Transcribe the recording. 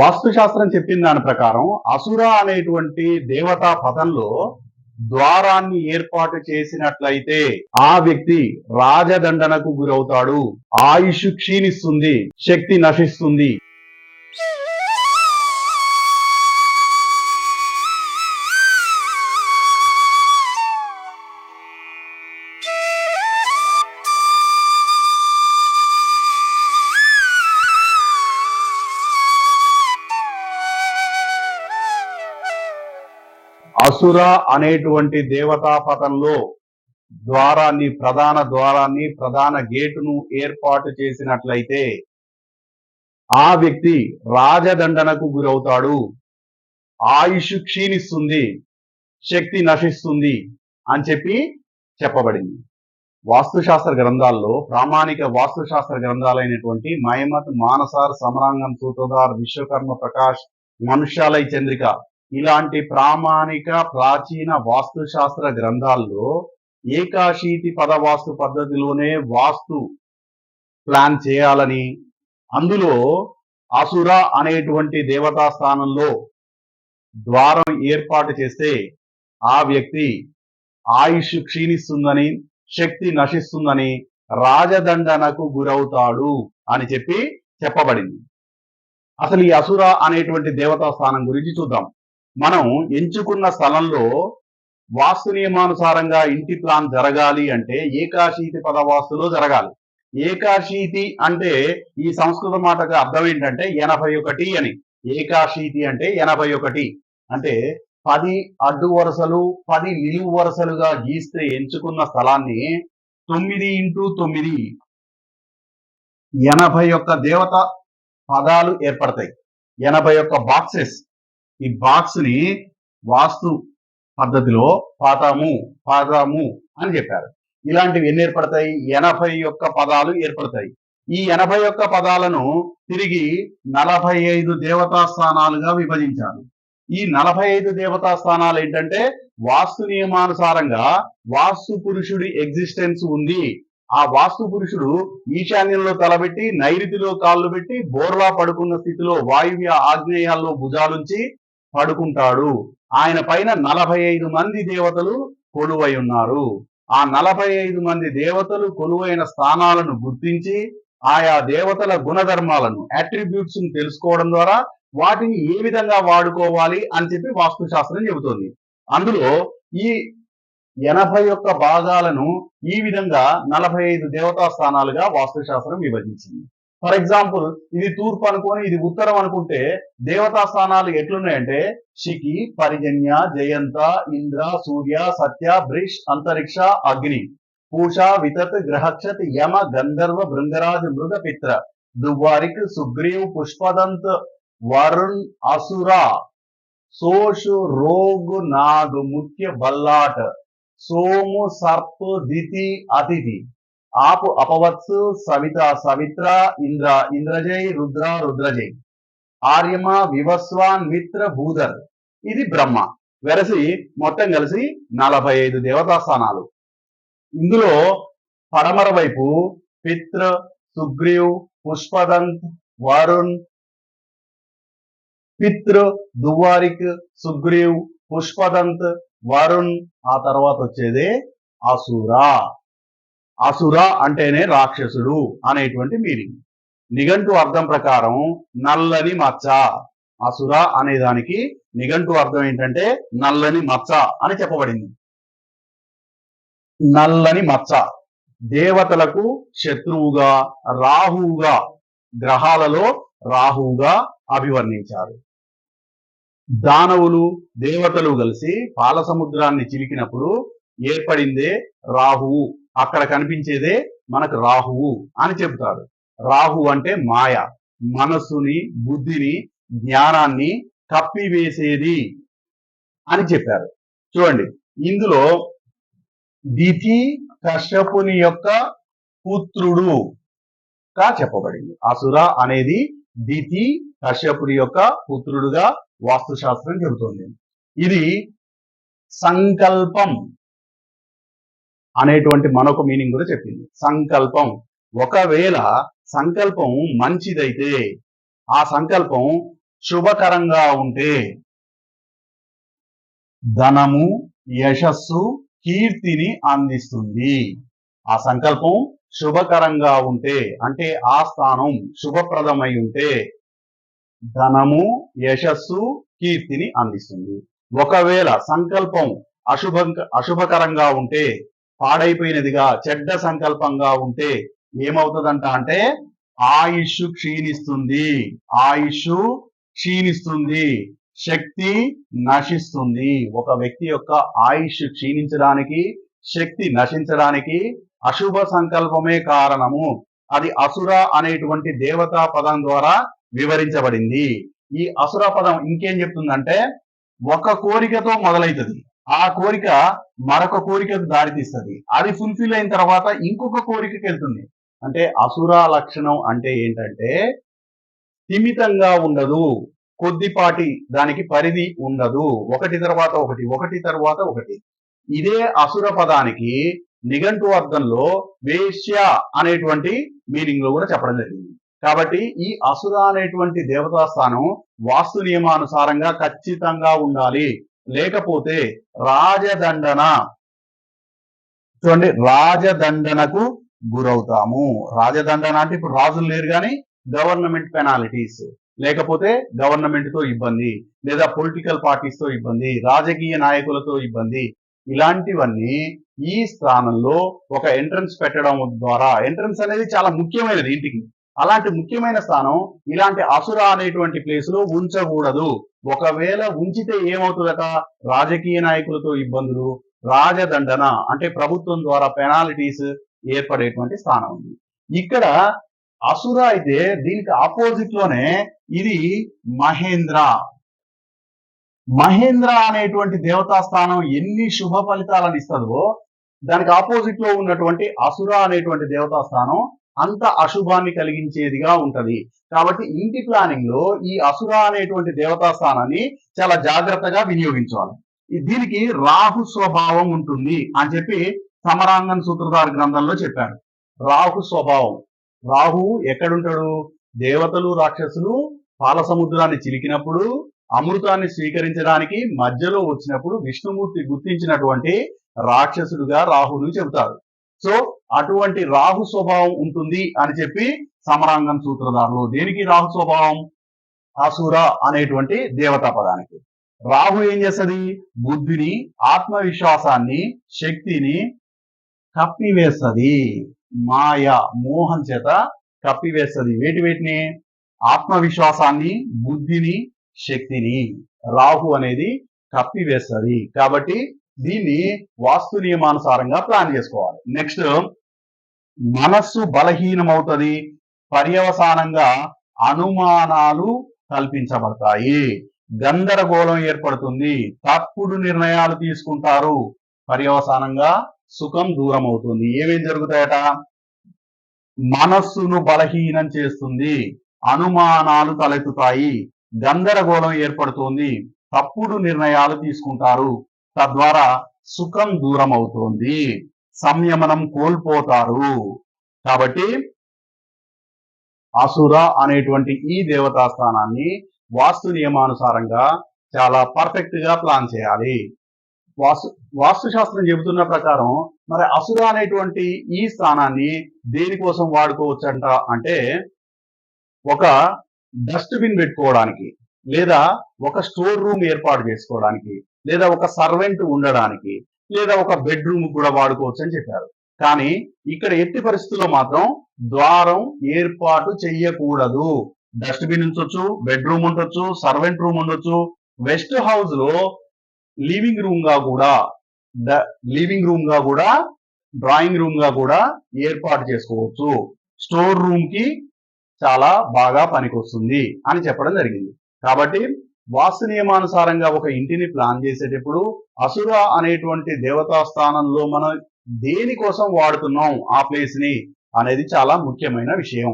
వాస్తుశాస్త్రం చెప్పిన దాని ప్రకారం అసుర అనేటువంటి దేవతా పదంలో ద్వారాన్ని ఏర్పాటు చేసినట్లయితే ఆ వ్యక్తి రాజదండనకు గురవుతాడు. ఆయుష్ క్షీణిస్తుంది శక్తి నశిస్తుంది. అసుర అనేటువంటి దేవతాపతంలో ద్వారాన్ని ప్రధాన ద్వారాన్ని ప్రధాన గేటును ఏర్పాటు చేసినట్లయితే ఆ వ్యక్తి రాజదండనకు గురవుతాడు. ఆయుష్ క్షీణిస్తుంది శక్తి నశిస్తుంది అని చెప్పి చెప్పబడింది. వాస్తుశాస్త్ర గ్రంథాల్లో ప్రామాణిక వాస్తుశాస్త్ర గ్రంథాలైనటువంటి మయమత్ మానసార్ సమరాంగం సూత్రధార్ విశ్వకర్మ ప్రకాష్ మనుష్యాలయ చంద్రిక ఇలాంటి ప్రామాణిక ప్రాచీన వాస్తుశాస్త్ర గ్రంథాల్లో ఏకాశీతి పదవాస్తు పద్ధతిలోనే వాస్తు ప్లాన్ చేయాలని అందులో అసుర అనేటువంటి దేవతా స్థానంలో ద్వారం ఏర్పాటు చేస్తే ఆ వ్యక్తి ఆయుష్ క్షీణిస్తుందని శక్తి నశిస్తుందని రాజదండనకు గురవుతాడు అని చెప్పి చెప్పబడింది. అసలు ఈ అసుర అనేటువంటి దేవతా స్థానం గురించి చూద్దాం. మనం ఎంచుకున్న స్థలంలో వాస్తు నియమానుసారంగా ఇంటి ప్లాన్ జరగాలి అంటే ఏకాశీతి పదవాస్తులో జరగాలి. ఏకాశీతి అంటే ఈ సంస్కృత మాటకు అర్థం ఏంటంటే ఎనభై ఒకటి అని. ఏకాశీతి అంటే ఎనభై ఒకటి. అంటే పది అడ్డు వరుసలు పది నిలువు వరుసలుగా గీస్తే ఎంచుకున్న స్థలాన్ని తొమ్మిది ఇంటూ తొమ్మిది. ఎనభై ఒక్క దేవత పదాలు ఏర్పడతాయి. ఎనభై ఒక్క బాక్సెస్ ఈ బాక్స్ని వాస్తు పద్ధతిలో పాతాము పాదాము అని చెప్పారు. ఇలాంటివి ఎన్ని ఏర్పడతాయి? ఎనభై ఒక్క పదాలు ఏర్పడతాయి. ఈ ఎనభై ఒక్క పదాలను తిరిగి నలభై ఐదు దేవతా స్థానాలుగా విభజించారు. ఈ నలభై ఐదు దేవతా స్థానాలు ఏంటంటే వాస్తు నియమానుసారంగా వాస్తు పురుషుడి ఎగ్జిస్టెన్స్ ఉంది. ఆ వాస్తు పురుషుడు ఈశాన్యంలో తలబెట్టి నైరుతిలో కాళ్ళు పెట్టి బోర్లా పడుకున్న స్థితిలో వాయువ్య ఆగ్నేయాల్లో భుజాలుంచి పడుకుంటాడు. ఆయన పైన నలభై ఐదు మంది దేవతలు కొలువై ఉన్నారు. ఆ నలభై ఐదు మంది దేవతలు కొలువైన స్థానాలను గుర్తించి ఆయా దేవతల గుణధర్మాలను అట్రిబ్యూట్స్ తెలుసుకోవడం ద్వారా వాటిని ఏ విధంగా వాడుకోవాలి అని చెప్పి వాస్తుశాస్త్రం చెబుతోంది. అందులో ఈ ఎనభై ఒక్క భాగాలను ఈ విధంగా నలభై ఐదు దేవతా స్థానాలుగా వాస్తుశాస్త్రం విభజించింది. ఫర్ ఎగ్జాంపుల్ ఇది తూర్పు అనుకొని ఇది ఉత్తరం అనుకుంటే దేవతా స్థానాలు ఎట్లున్నాయంటే శికి పరిజన్య జయంత ఇంద్ర సూర్య సత్య బ్రిష్ అంతరిక్ష అగ్ని పూష వితత్ గ్రహక్షత్ యమ గంధర్వ బృంగరాజ్ మృగ పిత్ర దువారిక్ సుగ్రీవ్ పుష్పదంత్ వరుణ్ అసుర సోషు రోగు నాగ్ ముఖ్య బల్లాట్ సోము సర్ప్ దితి అతిథి. ఆపు అపవత్సు సవిత సవిత్ర ఇంద్ర ఇంద్రజై రుద్ర రుద్రజై ఆర్యమ వివస్వాన్ మిత్ర భూధర్. ఇది బ్రహ్మ. వెరసి మొత్తం కలిసి నలభై ఐదు దేవతాస్థానాలు. ఇందులో పడమర వైపు పిత్ర సుగ్రీవ్ పుష్పదంత్ వరుణ్ పితృ దువారిక్ సుగ్రీవ్ పుష్పదంత్ వరుణ్ ఆ తర్వాత వచ్చేదే అసురా. అసుర అంటేనే రాక్షసుడు అనేటువంటి మీనింగ్. నిఘంటు అర్థం ప్రకారం నల్లని మచ్చ. అసుర అనే దానికి నిఘంటు అర్థం ఏంటంటే నల్లని మచ్చ అని చెప్పబడింది. నల్లని మచ్చ. దేవతలకు శత్రువుగా రాహువుగా గ్రహాలలో రాహువుగా అభివర్ణించారు. దానవులు దేవతలు కలిసి పాల సముద్రాన్ని చిలికినప్పుడు ఏర్పడిందే రాహువు. అక్కడ కనిపించేదే మనకు రాహువు అని చెబుతారు. రాహు అంటే మాయ. మనస్సుని బుద్ధిని జ్ఞానాన్ని కప్పివేసేది అని చెప్పారు. చూడండి ఇందులో దితి కశ్యపుని యొక్క పుత్రుడు గా చెప్పబడింది. అసుర అనేది దితి కశ్యపుని యొక్క పుత్రుడుగా వాస్తుశాస్త్రం చెబుతోంది. ఇది సంకల్పం. అనేటువంటి మరొక మీనింగ్ కూడా చెప్పింది. సంకల్పం. ఒకవేళ సంకల్పం మంచిదైతే ఆ సంకల్పం శుభకరంగా ఉంటే ధనము యశస్సు కీర్తిని అందిస్తుంది. ఆ సంకల్పం శుభకరంగా ఉంటే అంటే ఆ స్థానం శుభప్రదమై ఉంటే ధనము యశస్సు కీర్తిని అందిస్తుంది. ఒకవేళ సంకల్పం అశుభ అశుభకరంగా ఉంటే పాడైపోయినదిగా చెడ్డ సంకల్పంగా ఉంటే ఏమవుతుందంట అంటే ఆయుష్ క్షీణిస్తుంది. ఆయుష్ క్షీణిస్తుంది. శక్తి నశిస్తుంది. ఒక వ్యక్తి యొక్క ఆయుష్ క్షీణించడానికి శక్తి నశించడానికి అశుభ సంకల్పమే కారణము. అది అసుర అనేటువంటి దేవతా పదం ద్వారా వివరించబడింది. ఈ అసుర పదం ఇంకేం చెప్తుందంటే ఒక కోరికతో మొదలైతది. ఆ కోరిక మరొక కోరికకు దారితీస్తుంది. అది ఫుల్ఫిల్ అయిన తర్వాత ఇంకొక కోరికకి వెళ్తుంది అంటే అసుర లక్షణం అంటే ఏంటంటే స్థిమితంగా ఉండదు. కొద్దిపాటి దానికి పరిధి ఉండదు. ఒకటి తర్వాత ఒకటి ఒకటి తర్వాత ఒకటి. ఇదే అసుర పదానికి నిఘంటు అర్థంలో వేశ్య అనేటువంటి మీనింగ్లో కూడా చెప్పడం జరిగింది. కాబట్టి ఈ అసుర అనేటువంటి దేవతా స్థానం వాస్తు నియమానుసారంగా ఖచ్చితంగా ఉండాలి. లేకపోతే రాజదండన. చూడండి రాజదండనకు గురవుతాము. రాజదండన అంటే ఇప్పుడు రాజులు లేరు కానీ గవర్నమెంట్ పెనాలిటీస్. లేకపోతే గవర్నమెంట్తో ఇబ్బంది లేదా పొలిటికల్ పార్టీస్తో ఇబ్బంది రాజకీయ నాయకులతో ఇబ్బంది. ఇలాంటివన్నీ ఈ స్థానంలో ఒక ఎంట్రన్స్ పెట్టడం ద్వారా ఎంట్రన్స్ అనేది చాలా ముఖ్యమైనది ఇంటికి. అలాంటి ముఖ్యమైన స్థానం ఇలాంటి అసుర అనేటువంటి ప్లేస్లో ఉంచకూడదు. ఒకవేళ ఉంచితే ఏమవుతుందట? రాజకీయ నాయకులతో ఇబ్బందులు రాజదండన అంటే ప్రభుత్వం ద్వారా పెనాలిటీస్ ఏర్పడేటువంటి స్థానం ఉంది. ఇక్కడ అసుర అయితే దీనికి ఆపోజిట్లోనే ఇది మహేంద్ర. మహేంద్ర అనేటువంటి దేవతా స్థానం ఎన్ని శుభ ఫలితాలను ఇస్తుందో దానికి ఆపోజిట్లో ఉన్నటువంటి అసుర అనేటువంటి దేవతా స్థానం అంత అశుభాన్ని కలిగించేదిగా ఉంటది. కాబట్టి ఇంటి ప్లానింగ్లో ఈ అసుర అనేటువంటి దేవతా స్థానాన్ని చాలా జాగ్రత్తగా వినియోగించాలి. దీనికి రాహు స్వభావం ఉంటుంది అని చెప్పి సమరాంగన్ సూత్రధార గ్రంథంలో చెప్పాడు రాహు స్వభావం. రాహు ఎక్కడుంటాడు? దేవతలు రాక్షసులు పాల సముద్రాన్ని చిలికినప్పుడు అమృతాన్ని స్వీకరించడానికి మధ్యలో వచ్చినప్పుడు విష్ణుమూర్తి గుర్తించినటువంటి రాక్షసుడుగా రాహుని చెబుతారు. సో అటువంటి రాహు స్వభావం ఉంటుంది అని చెప్పి సమరాంగం సూత్రధారులు దేనికి రాహు స్వభావం? అసుర అనేటువంటి దేవతా పదానికి. రాహు ఏం చేస్తుంది? బుద్ధిని ఆత్మవిశ్వాసాన్ని శక్తిని కప్పివేస్తది. మాయ మోహం చేత కప్పివేస్తుంది. వేటి వేటిని? ఆత్మవిశ్వాసాన్ని బుద్ధిని శక్తిని రాహు అనేది కప్పివేస్తది. కాబట్టి దీన్ని వాస్తు నియమానుసారంగా ప్లాన్ చేసుకోవాలి. నెక్స్ట్ మనస్సు బలహీనమవుతుంది పర్యవసానంగా అనుమానాలు కల్పించబడతాయి. గందరగోళం ఏర్పడుతుంది తప్పుడు నిర్ణయాలు తీసుకుంటారు పర్యవసానంగా సుఖం దూరం అవుతుంది ఏమేం జరుగుతాయట? మనస్సును బలహీనం చేస్తుంది అనుమానాలు తలెత్తుతాయి గందరగోళం ఏర్పడుతుంది తప్పుడు నిర్ణయాలు తీసుకుంటారు తద్వారా సుఖం దూరం అవుతుంది సంయమనం కోల్పోతారు. కాబట్టి అసుర అనేటువంటి ఈ దేవతా స్థానాన్ని వాస్తు నియమానుసారంగా చాలా పర్ఫెక్ట్గా ప్లాన్ చేయాలి. వాస్తు వాస్తు శాస్త్రం చెబుతున్న ప్రకారం మరి అసుర అనేటువంటి ఈ స్థానాన్ని దేనికోసం వాడుకోవచ్చంట అంటే ఒక డస్ట్బిన్ పెట్టుకోవడానికి. లేదా ఒక స్టోర్ రూమ్ ఏర్పాటు చేసుకోవడానికి లేదా ఒక సర్వెంట్ ఉండడానికి లేదా ఒక బెడ్రూమ్ కూడా వాడుకోవచ్చు అని చెప్పారు. కానీ ఇక్కడ ఎట్టి పరిస్థితుల్లో మాత్రం ద్వారం ఏర్పాటు చెయ్యకూడదు. డస్ట్బిన్ ఉంచొచ్చు బెడ్రూమ్ ఉండొచ్చు సర్వెంట్ రూమ్ ఉండొచ్చు. వెస్ట్ హౌస్లో లివింగ్ రూమ్గా కూడా లివింగ్ రూమ్గా కూడా డ్రాయింగ్ రూమ్గా కూడా ఏర్పాటు చేసుకోవచ్చు. స్టోర్ రూమ్కి చాలా బాగా పనికొస్తుంది అని చెప్పడం జరిగింది. కాబట్టి వాస్తు నియమానుసారంగా ఒక ఇంటిని ప్లాన్ చేసేటప్పుడు అసుర అనేటువంటి దేవతా స్థానంలో మనం దేనికోసం వాడుతున్నాం ఆ ప్లేస్ని అనేది చాలా ముఖ్యమైన విషయం.